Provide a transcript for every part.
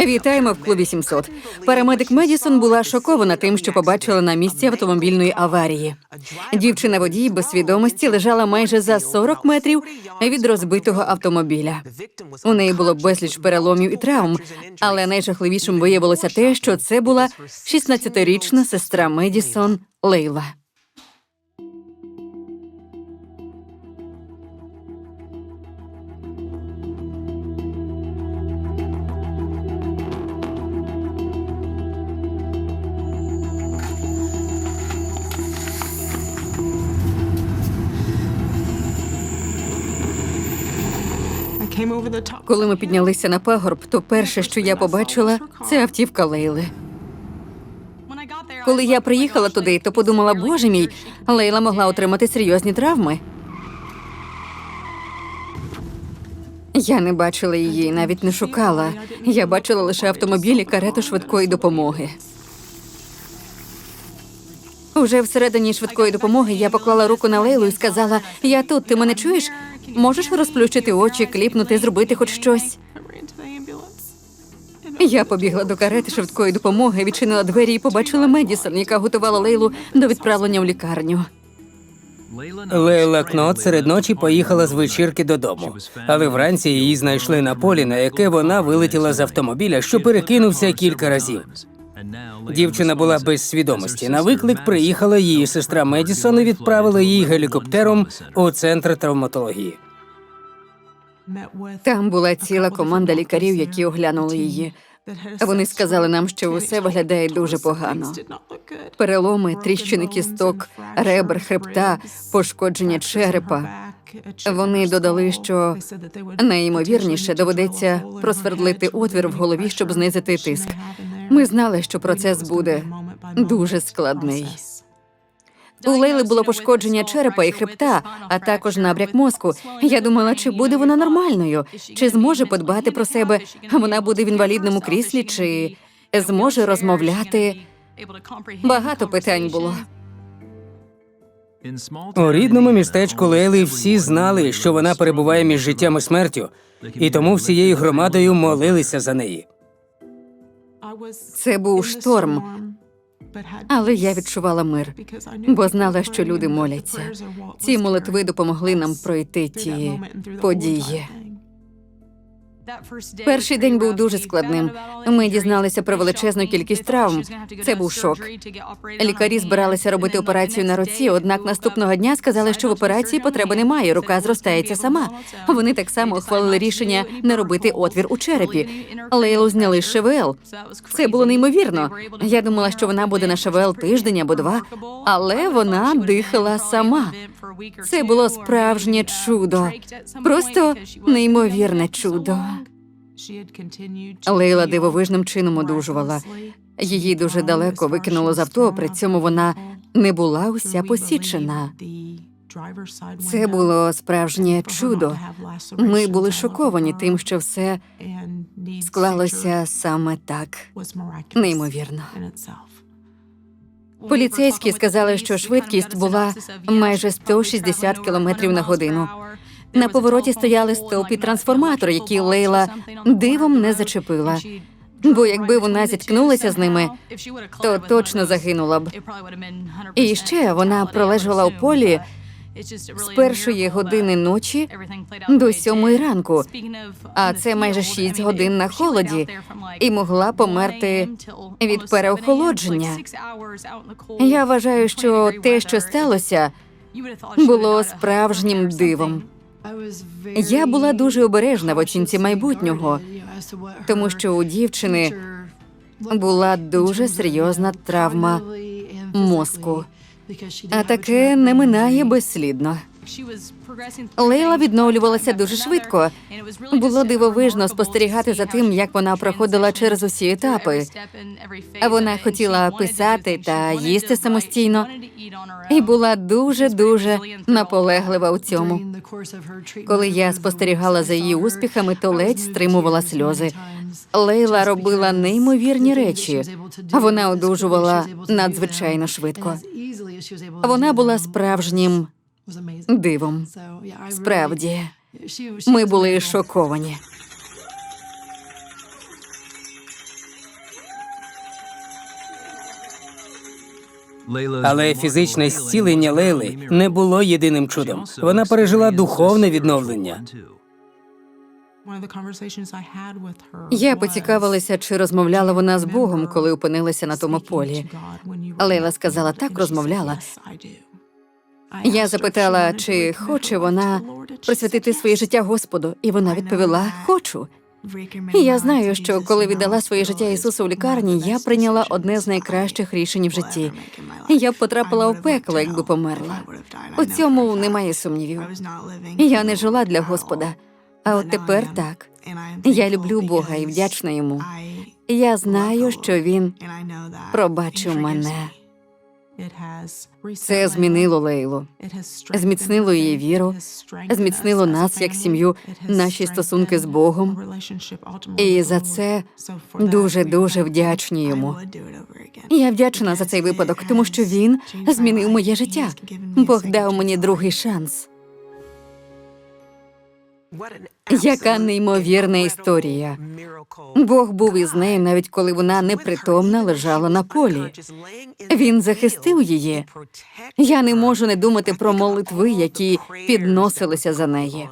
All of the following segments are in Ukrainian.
Вітаємо в клубі 700. Парамедик Медісон була шокована тим, що побачила на місці автомобільної аварії. Дівчина водій без свідомості лежала майже за 40 метрів від розбитого автомобіля. У неї було безліч переломів і травм, але найжахливішим виявилося те, що це була 16-річна сестра Медісон Лейла. Коли ми піднялися на пагорб, то перше, що я побачила, це автівка Лейли. Коли я приїхала туди, то подумала, боже мій, Лейла могла отримати серйозні травми. Я не бачила її, навіть не шукала. Я бачила лише автомобіль і карету швидкої допомоги. Уже всередині швидкої допомоги я поклала руку на Лейлу і сказала: Я тут, ти мене чуєш? Можеш розплющити очі, кліпнути, зробити хоч щось. Я побігла до карети швидкої допомоги, відчинила двері і побачила Медісон, яка готувала Лейлу до відправлення в лікарню. Лейла Кнот серед ночі поїхала з вечірки додому, але вранці її знайшли на полі, на яке вона вилетіла з автомобіля, що перекинувся кілька разів. Дівчина була без свідомості. На виклик приїхала її сестра Медісон і відправила її гелікоптером у центр травматології. Там була ціла команда лікарів, які оглянули її. Вони сказали нам, що усе виглядає дуже погано. Переломи, тріщини кісток, ребер, хребта, пошкодження черепа. Вони додали, що найімовірніше доведеться просвердлити отвір в голові, щоб знизити тиск. Ми знали, що процес буде дуже складний. У Лейли було пошкодження черепа і хребта, а також набряк мозку. Я думала, чи буде вона нормальною, чи зможе подбати про себе. Вона буде в інвалідному кріслі, чи зможе розмовляти. Багато питань було. У рідному містечку Лейли всі знали, що вона перебуває між життям і смертю, і тому всією громадою молилися за неї. Це був шторм, але я відчувала мир, бо знала, що люди моляться. Ці молитви допомогли нам пройти ті події. Перший день був дуже складним. Ми дізналися про величезну кількість травм. Це був шок. Лікарі збиралися робити операцію на руці, однак наступного дня сказали, що в операції потреби немає. Рука зростається сама. Вони так само ухвалили рішення не робити отвір у черепі. Лейлу зняли з ШВЛ. Це було неймовірно. Я думала, що вона буде на ШВЛ тиждень або два, але вона дихала сама. Це було справжнє чудо, просто неймовірне чудо. Лейла дивовижним чином одужувала. Її дуже далеко викинуло з авто, при цьому вона не була уся посічена. Це було справжнє чудо. Ми були шоковані тим, що все склалося саме так. Неймовірно. Поліцейські сказали, що швидкість була майже 160 км на годину. На повороті стояли стовпі трансформатор, які Лейла дивом не зачепила. Бо якби вона зіткнулася з ними, то точно загинула б. І ще вона пролежала у полі з першої години ночі до сьомої ранку, а це майже шість годин на холоді, і могла померти від переохолодження. Я вважаю, що те, що сталося, було справжнім дивом. Я була дуже обережна в оцінці майбутнього, тому що у дівчини була дуже серйозна травма мозку. А таке не минає безслідно. Лейла відновлювалася дуже швидко. Було дивовижно спостерігати за тим, як вона проходила через усі етапи. Вона хотіла писати та їсти самостійно, і була дуже дуже наполеглива у цьому. Коли я спостерігала за її успіхами, то ледь стримувала сльози. Лейла робила неймовірні речі. Вона одужувала надзвичайно швидко. Вона була справжнім дивом. Справді, ми були шоковані. Але фізичне зцілення Лейли не було єдиним чудом. Вона пережила духовне відновлення. Я поцікавилася, чи розмовляла вона з Богом, коли опинилася на тому полі. Лейла сказала, так розмовляла. Я запитала, чи хоче вона присвятити своє життя Господу, і вона відповіла: Хочу. І я знаю, що коли віддала своє життя Ісусу в лікарні, я прийняла одне з найкращих рішень в житті. Я б потрапила у пекло, якби померла. У цьому немає сумнівів. Я не жила для Господа, а от тепер так. Я люблю Бога і вдячна йому. Я знаю, що він пробачив мене. Це змінило Лейлу, зміцнило її віру, зміцнило нас як сім'ю, наші стосунки з Богом. І за це дуже дуже вдячні йому. Я вдячна за цей випадок, тому що він змінив моє життя. Бог дав мені другий шанс. Яка неймовірна історія. Бог був із нею, навіть коли вона непритомна лежала на полі. Він захистив її. Я не можу не думати про молитви, які підносилися за неї.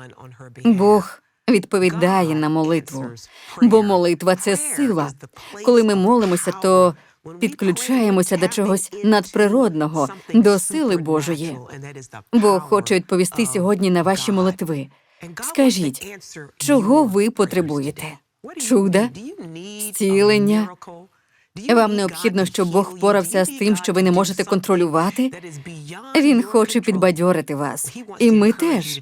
Бог відповідає на молитву, бо молитва це сила. Коли ми молимося, то підключаємося до чогось надприродного, до сили Божої. Бог хоче відповісти сьогодні на ваші молитви. Скажіть, чого ви потребуєте? Чуда? Зцілення? Вам необхідно, щоб Бог впорався з тим, що ви не можете контролювати. Він хоче підбадьорити вас, і ми теж.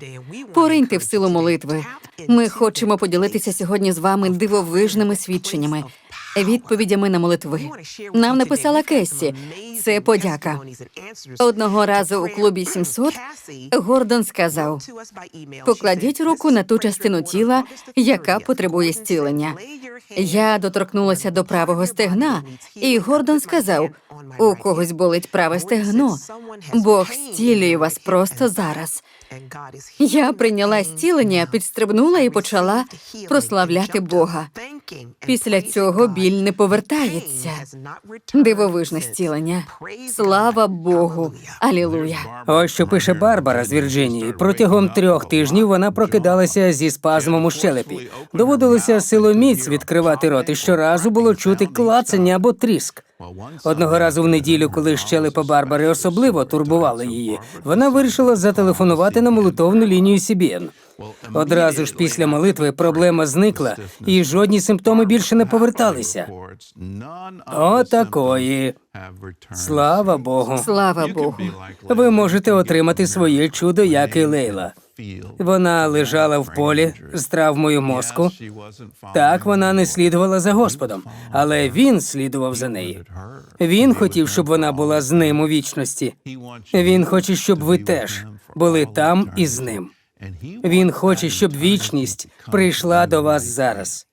Пориньте в силу молитви. Ми хочемо поділитися сьогодні з вами дивовижними свідченнями, відповідями на молитви. Нам написала Кессі. Це подяка. Одного разу у клубі 700 Гордон сказав: покладіть руку на ту частину тіла, яка потребує зцілення. Я доторкнулася до правого стегна, і Гордон сказав: у когось болить праве стегно. Бог зцілює вас просто зараз. Я прийняла зцілення, підстрибнула і почала прославляти Бога. Після цього біль не повертається. Дивовижне зцілення. Слава Богу. Алілуя. Ось що пише Барбара з Вірджинії. Протягом трьох тижнів вона прокидалася зі спазмом у щелепі. Доводилося силоміць відкривати рот, і щоразу було чути клацання або тріск. Одного разу в неділю, коли щелепа Барбари особливо турбували її, вона вирішила зателефонувати на молитовну лінію CBN. Одразу ж після молитви проблема зникла, і жодні симптоми більше не поверталися. Отакої. Слава Богу. Слава Богу. Ви можете отримати своє чудо, як і Лейла. Вона лежала в полі з травмою мозку. Так вона не слідувала за Господом, але він слідував за нею. Він хотів, щоб вона була з ним у вічності. Він хоче, щоб ви теж були там і з ним. Він хоче, щоб вічність прийшла до вас зараз.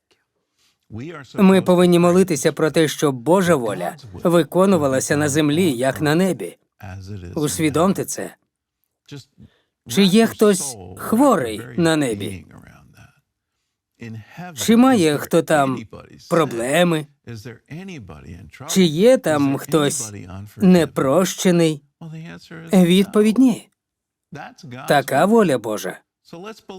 Ми повинні молитися про те, щоб Божа воля виконувалася на землі, як на небі. Усвідомте це. Чи є хтось хворий на небі? Чи має хто там проблеми? Чи є там хтось непрощений? Відповідь ні. Така воля Божа.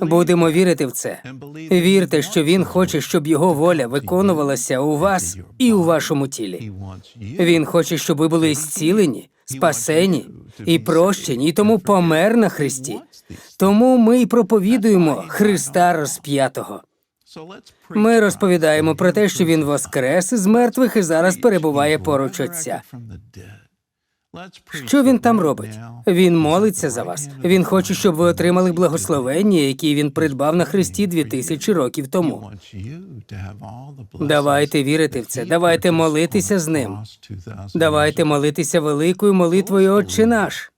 Будемо вірити в це. Вірте, що він хоче, щоб його воля виконувалася у вас і у вашому тілі. Він хоче, щоб ви були зцілені, спасені і прощені, і тому помер на Христі. Тому ми й проповідуємо Христа розп'ятого. Ми розповідаємо про те, що він воскрес із мертвих і зараз перебуває поруч Отця. Що він там робить? Він молиться за вас. Він хоче, щоб ви отримали благословення, які він придбав на Христі дві тисячі років тому. Давайте вірити в це. Давайте молитися з ним. Давайте молитися великою молитвою Отче наш.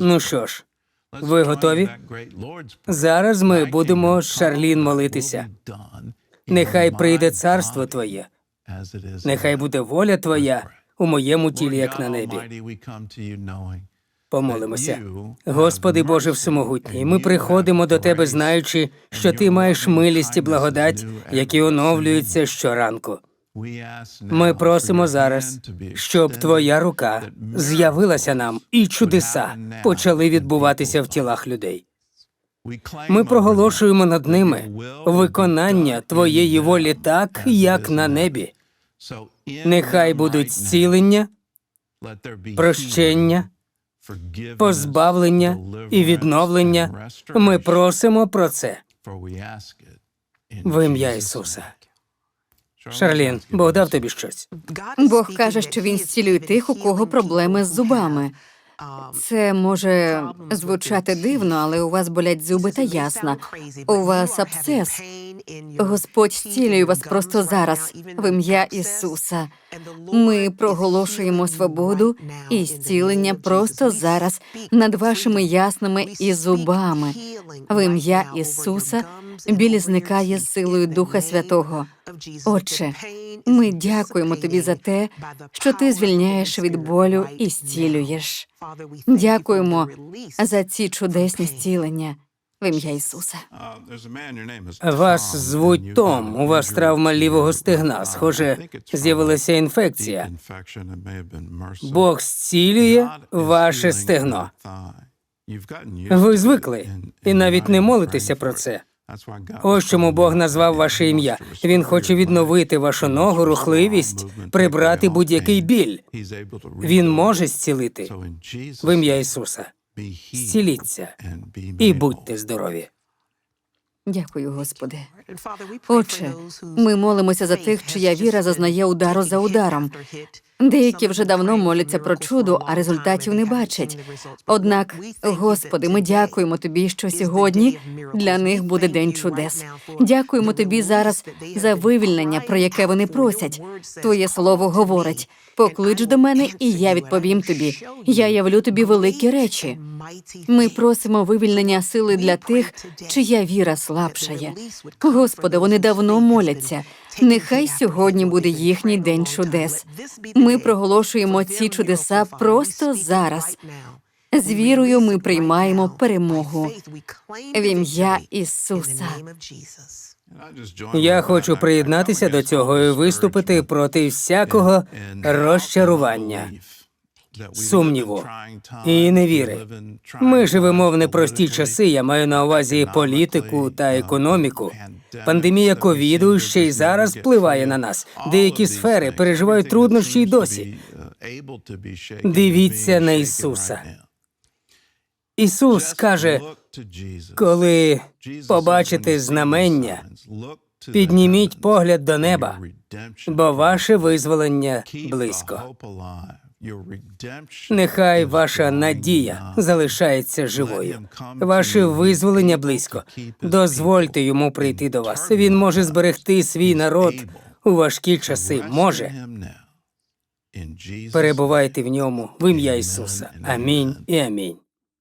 Ну що ж, ви готові? Зараз ми будемо з Шарлін молитися. Нехай прийде царство Твоє, нехай буде воля Твоя у моєму тілі, як на небі. Помолимося. Господи Боже Всемогутній, ми приходимо до Тебе, знаючи, що Ти маєш милість і благодать, які оновлюються щоранку. Ми просимо зараз, щоб твоя рука з'явилася нам, і чудеса почали відбуватися в тілах людей. Ми проголошуємо над ними виконання твоєї волі так, як на небі. Нехай будуть зцілення, прощення, позбавлення і відновлення. Ми просимо про це в ім'я Ісуса. Шарлін, Бог дав тобі щось. Бог каже, що він зцілює тих, у кого проблеми з зубами. Це може звучати дивно, але у вас болять зуби та ясна. У вас абсцес. Господь зцілює вас просто зараз, в ім'я Ісуса. Ми проголошуємо свободу і зцілення просто зараз над вашими яснами і зубами. В ім'я Ісуса біль зникає з силою Духа Святого. Отче, ми дякуємо тобі за те, що ти звільняєш від болю і зцілюєш. Дякуємо за ці чудесні зцілення в ім'я Ісуса. Вас звуть Том. У вас травма лівого стегна. Схоже, з'явилася інфекція. Бог зцілює ваше стегно. Ви звикли і навіть не молитеся про це. Ось чому Бог назвав ваше ім'я. Він хоче відновити вашу ногу, рухливість, прибрати будь-який біль. Він може зцілити в ім'я Ісуса. Зціліться і будьте здорові. Дякую, Господи. Отче, ми молимося за тих, чия віра зазнає удару за ударом. Деякі вже давно моляться про чудо, а результатів не бачать. Однак, Господи, ми дякуємо Тобі, що сьогодні для них буде день чудес. Дякуємо Тобі зараз за вивільнення, про яке вони просять. Твоє слово говорить: поклич до мене, і я відповім тобі. Я явлю тобі великі речі. Ми просимо вивільнення сили для тих, чия віра слабшає. Господи, вони давно моляться. Нехай сьогодні буде їхній день чудес. Ми проголошуємо ці чудеса просто зараз. З вірою ми приймаємо перемогу в ім'я Ісуса. Я хочу приєднатися до цього і виступити проти всякого розчарування, сумніву і невіри. Ми живемо в непрості часи. Я маю на увазі політику та економіку. Пандемія ковіду ще й зараз впливає на нас. Деякі сфери переживають труднощі й досі. Дивіться на Ісуса. Ісус каже, коли побачите знамення, підніміть погляд до неба, бо ваше визволення близько. Нехай ваша надія залишається живою. Ваше визволення близько. Дозвольте йому прийти до вас. Він може зберегти свій народ у важкі часи. Може. Перебувайте в ньому в ім'я Ісуса. Амінь і амінь.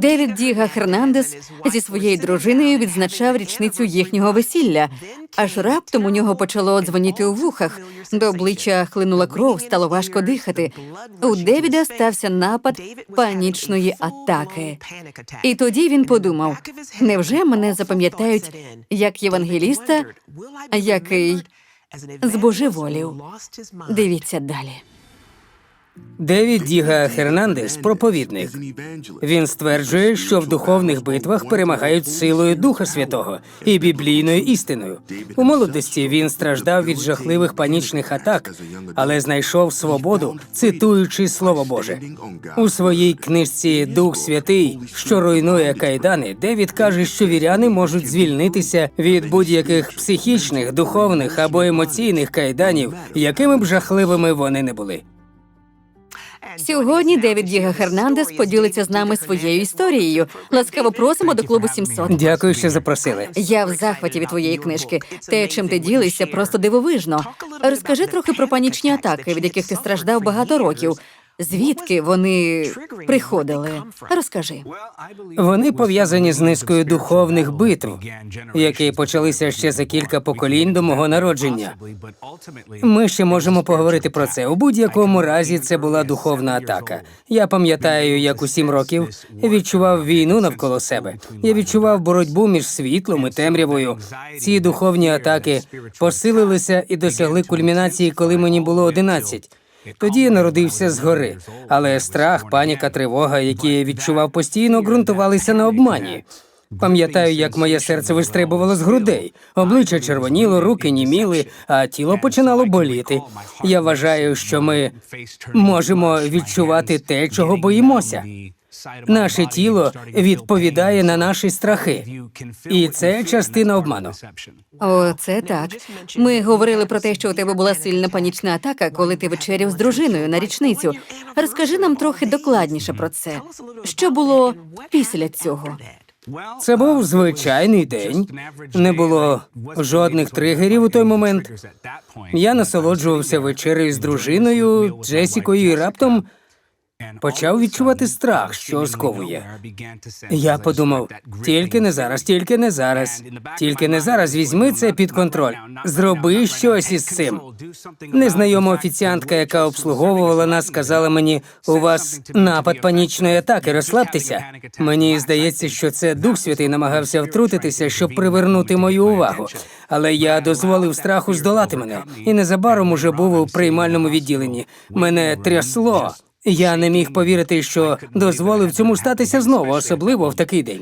Девід Діга Хернандес зі своєю дружиною відзначав річницю їхнього весілля. Аж раптом у нього почало дзвоніти у вухах. До обличчя хлинула кров, стало важко дихати. У Девіда стався напад панічної атаки. І тоді він подумав: невже мене запам'ятають як євангеліста, який збожеволів? Дивіться далі. Девід Діга Хернандес проповідник. Він стверджує, що в духовних битвах перемагають силою Духа Святого і біблійною істиною. У молодості він страждав від жахливих панічних атак, але знайшов свободу, цитуючи Слово Боже. У своїй книжці Дух Святий, що руйнує кайдани, Девід каже, що віряни можуть звільнитися від будь-яких психічних, духовних або емоційних кайданів, якими б жахливими вони не були. Сьогодні Девід Діга Хернандес поділиться з нами своєю історією. Ласкаво просимо до клубу 700. Дякую, що запросили. Я в захваті від твоєї книжки. Те, чим ти ділишся, просто дивовижно. Розкажи трохи про панічні атаки, від яких ти страждав багато років. Звідки вони приходили? Розкажи. Вони пов'язані з низкою духовних битв, які почалися ще за кілька поколінь до мого народження. Ми ще можемо поговорити про це. У будь-якому разі це була духовна атака. Я пам'ятаю, як у сім років відчував війну навколо себе. Я відчував боротьбу між світлом і темрявою. Ці духовні атаки посилилися і досягли кульмінації, коли мені було 11. Тоді я народився згори, але страх, паніка, тривога, які я відчував постійно, ґрунтувалися на обмані. Пам'ятаю, як моє серце вистрибувало з грудей, обличчя червоніло, руки німіли, а тіло починало боліти. Я вважаю, що ми можемо відчувати те, чого боїмося. Наше тіло відповідає на наші страхи, і це частина обману. О, це так. Ми говорили про те, що у тебе була сильна панічна атака, коли ти вечеряв з дружиною на річницю. Розкажи нам трохи докладніше про це. Що було після цього? Це був звичайний день. Не було жодних тригерів у той момент. Я насолоджувався вечерею з дружиною Джесікою і раптом почав відчувати страх, що сковує. Я подумав, тільки не зараз, тільки не зараз, тільки не зараз. Візьми це під контроль. Зроби щось із цим. Незнайома офіціантка, яка обслуговувала нас, сказала мені: у вас напад панічної атаки, розслабтеся. Мені здається, що це Дух Святий намагався втрутитися, щоб привернути мою увагу. Але я дозволив страху здолати мене, і незабаром уже був у приймальному відділенні. Мене трясло. Я не міг повірити, що дозволив цьому статися знову, особливо в такий день.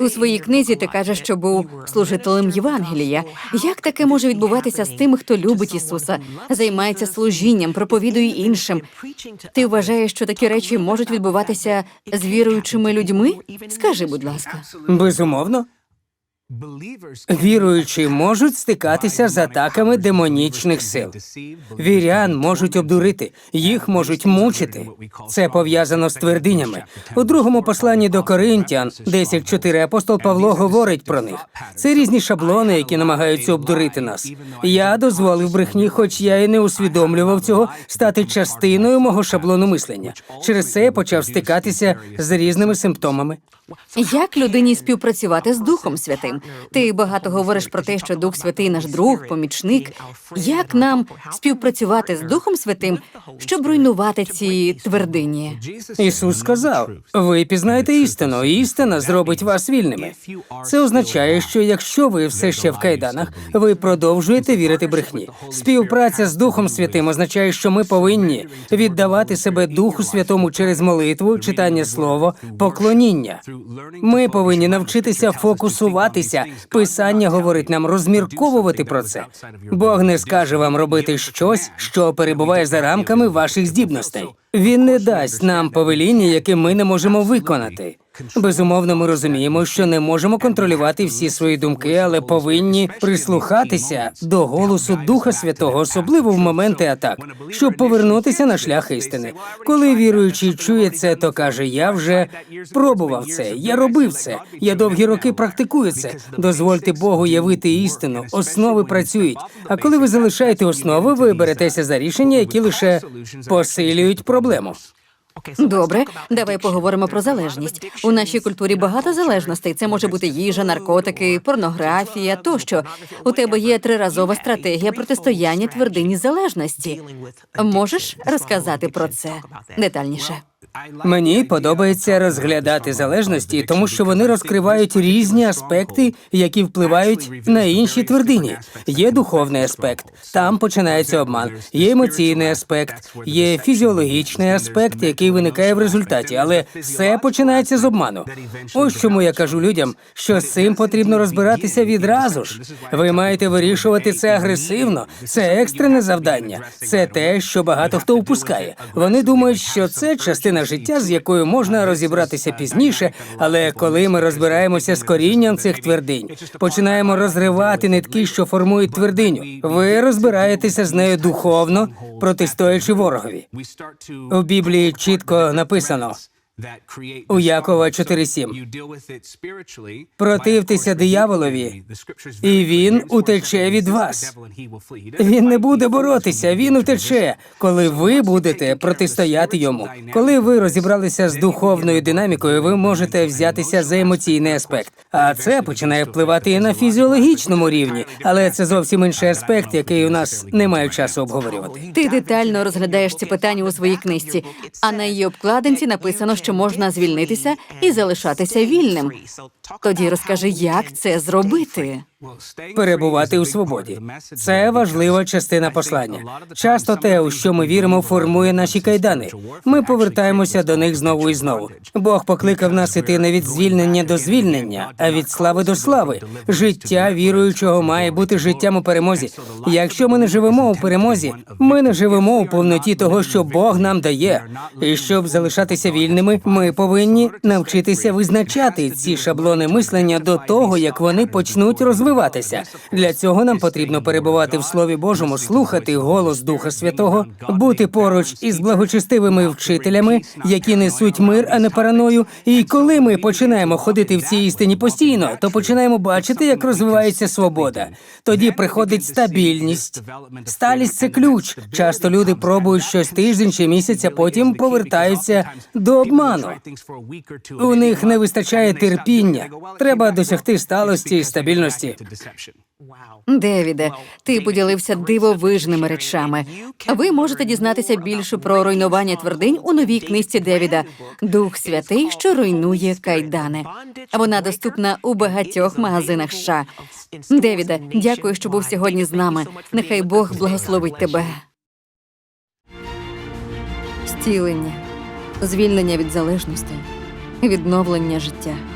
У своїй книзі ти кажеш, що був служителем Євангелія. Як таке може відбуватися з тими, хто любить Ісуса, займається служінням, проповідує іншим? Ти вважаєш, що такі речі можуть відбуватися з віруючими людьми? Скажи, будь ласка. Безумовно, віруючі можуть стикатися з атаками демонічних сил. Вірян можуть обдурити, їх можуть мучити. Це пов'язано з твердинями. У другому посланні до Коринтян 10.4 апостол Павло говорить про них. Це різні шаблони, які намагаються обдурити нас. Я дозволив брехні, хоч я і не усвідомлював цього, стати частиною мого шаблону мислення. Через це я почав стикатися з різними симптомами. Як людині співпрацювати з Духом Святим? Ти багато говориш про те, що Дух Святий наш друг, помічник. Як нам співпрацювати з Духом Святим, щоб руйнувати ці твердині? Ісус сказав: ви пізнаєте істину, і істина зробить вас вільними. Це означає, що якщо ви все ще в кайданах, ви продовжуєте вірити брехні. Співпраця з Духом Святим означає, що ми повинні віддавати себе Духу Святому через молитву, читання слова, поклоніння. Ми повинні навчитися фокусуватися. Писання говорить нам розмірковувати про це. Бог не скаже вам робити щось, що перебуває за рамками ваших здібностей. Він не дасть нам повеління, яке ми не можемо виконати. Безумовно, ми розуміємо, що не можемо контролювати всі свої думки, але повинні прислухатися до голосу Духа Святого, особливо в моменти атак, щоб повернутися на шлях істини. Коли віруючий чує це, то каже: Я вже пробував це, я робив це, я довгі роки практикую це. Дозвольте Богу явити істину. Основи працюють. А коли ви залишаєте основи, ви беретеся за рішення, які лише посилюють проблему. Добре, давай поговоримо про залежність. У нашій культурі багато залежностей. Це може бути їжа, наркотики, порнографія тощо. У тебе є триразова стратегія протистояння твердині залежності. Можеш розказати про це детальніше? Мені подобається розглядати залежності, тому що вони розкривають різні аспекти, які впливають на інші твердині. Є духовний аспект, там починається обман. Є емоційний аспект, є фізіологічний аспект, який виникає в результаті, але все починається з обману. Ось чому я кажу людям, що з цим потрібно розбиратися відразу ж. Ви маєте вирішувати це агресивно. Це екстрене завдання. Це те, що багато хто упускає. Вони думають, що це частина життя, з якою можна розібратися пізніше. Але коли ми розбираємося з корінням цих твердинь, починаємо розривати нитки, що формують твердиню. Ви розбираєтеся з нею духовно, протистоячи ворогові. У Біблії чітко написано у Якова 4.7. Противтеся дияволові, і він утече від вас. Він не буде боротися, він утече, коли ви будете протистояти йому. Коли ви розібралися з духовною динамікою, ви можете взятися за емоційний аспект. А це починає впливати і на фізіологічному рівні, але це зовсім інший аспект, який у нас немає часу обговорювати. Ти детально розглядаєш ці питання у своїй книжці, а на її обкладинці написано, що можна звільнитися і залишатися вільним. Тоді розкажи, як це зробити. Перебувати у свободі. Це важлива частина послання. Часто те, у що ми віримо, формує наші кайдани. Ми повертаємося до них знову і знову. Бог покликав нас іти не від звільнення до звільнення, а від слави до слави. Життя віруючого має бути життям у перемозі. Якщо ми не живемо у перемозі, ми не живемо у повноті того, що Бог нам дає. І щоб залишатися вільними, ми повинні навчитися визначати ці шаблони мислення до того, як вони почнуть розвиватися. Для цього нам потрібно перебувати в Слові Божому, слухати голос Духа Святого, бути поруч із благочестивими вчителями, які несуть мир, а не параною. І коли ми починаємо ходити в цій істині постійно, то починаємо бачити, як розвивається свобода. Тоді приходить стабільність. Сталість це ключ. Часто люди пробують щось тиждень чи місяць, а потім повертаються до обману. У них не вистачає терпіння. Треба досягти сталості і стабільності. Девіде, ти поділився дивовижними речами. Ви можете дізнатися більше про руйнування твердинь у новій книжці Девіда Дух Святий, що руйнує кайдани. Вона доступна у багатьох магазинах. США. Девіде, дякую, що був сьогодні з нами. Нехай Бог благословить тебе. Стілення, звільнення від залежностей, відновлення життя.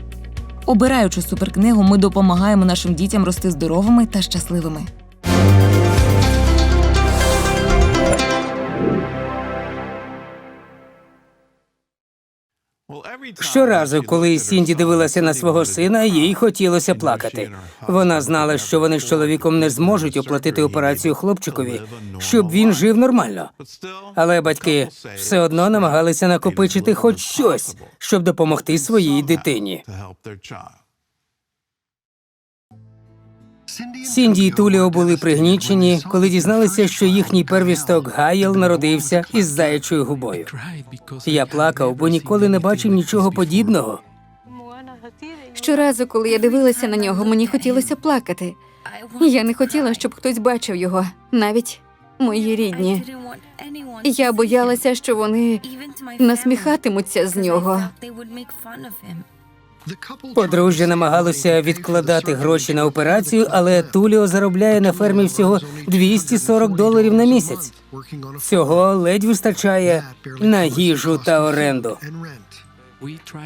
Обираючи суперкнигу, ми допомагаємо нашим дітям рости здоровими та щасливими. Щоразу, коли Сінді дивилася на свого сина, їй хотілося плакати. Вона знала, що вони з чоловіком не зможуть оплатити операцію хлопчикові, щоб він жив нормально. Але батьки все одно намагалися накопичити хоч щось, щоб допомогти своїй дитині. Сінді і Туліо були пригнічені, коли дізналися, що їхній первісток Гаєл народився із заячою губою. Я плакав, бо ніколи не бачив нічого подібного. Щоразу, коли я дивилася на нього, мені хотілося плакати. Я не хотіла, щоб хтось бачив його, навіть мої рідні. Я боялася, що вони насміхатимуться з нього. Подружжя намагалося відкладати гроші на операцію, але Туліо заробляє на фермі всього 240 доларів на місяць. Цього ледь вистачає на їжу та оренду.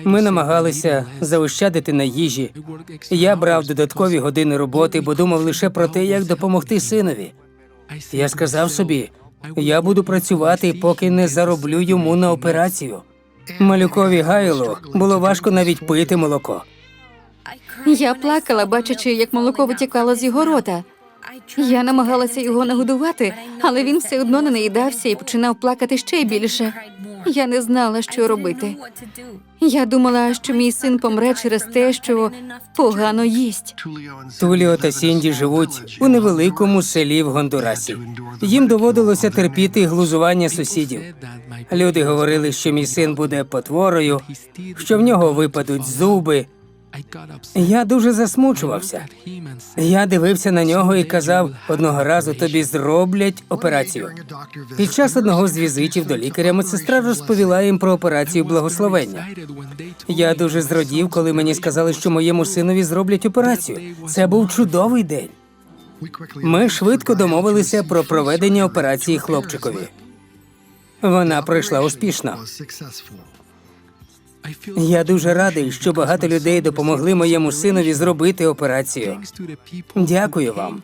Ми намагалися заощадити на їжі. Я брав додаткові години роботи, бо думав лише про те, як допомогти синові. Я сказав собі, я буду працювати, поки не зароблю йому на операцію. Малюкові Гайлу було важко навіть пити молоко. Я плакала, бачачи, як молоко витікало з його рота. Я намагалася його нагодувати, але він все одно не наїдався і починав плакати ще більше. Я не знала, що робити. Я думала, що мій син помре через те, що погано їсть. Туліо та Сінді живуть у невеликому селі в Гондурасі. Їм доводилося терпіти глузування сусідів. Люди говорили, що мій син буде потворою, що в нього випадуть зуби. Я дуже засмучувався. Я дивився на нього і казав: одного разу тобі зроблять операцію. Під час одного з візитів до лікаря медсестра розповіла їм про операцію благословення. Я дуже зрадів, коли мені сказали, що моєму синові зроблять операцію. Це був чудовий день. Ми швидко домовилися про проведення операції хлопчикові. Вона пройшла успішно. Я дуже радий, що багато людей допомогли моєму синові зробити операцію. Дякую вам.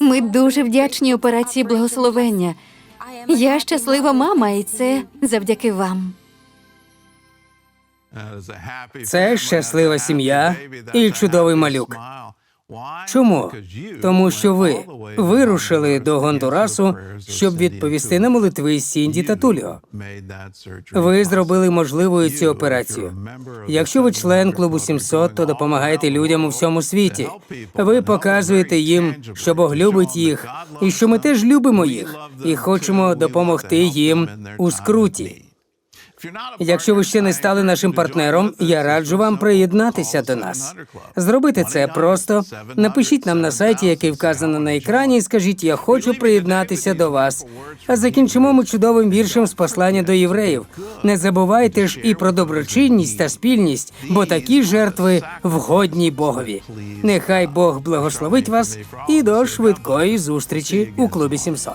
Ми дуже вдячні операції благословення. Я щаслива мама, і це завдяки вам. Це щаслива сім'я і чудовий малюк. Чому? Тому що ви вирушили до Гондурасу, щоб відповісти на молитви Сінді та Туліо. Ви зробили можливою цю операцію. Якщо ви член клубу 700, то допомагаєте людям у всьому світі. Ви показуєте їм, що Бог любить їх, і що ми теж любимо їх, і хочемо допомогти їм у скруті. Якщо ви ще не стали нашим партнером, я раджу вам приєднатися до нас. Зробити це просто напишіть нам на сайті, який вказано на екрані, і скажіть, я хочу приєднатися до вас. А закінчимо ми чудовим віршем з послання до євреїв. Не забувайте ж і про доброчинність та спільність, бо такі жертви вгодні Богові. Нехай Бог благословить вас і до швидкої зустрічі у клубі 700.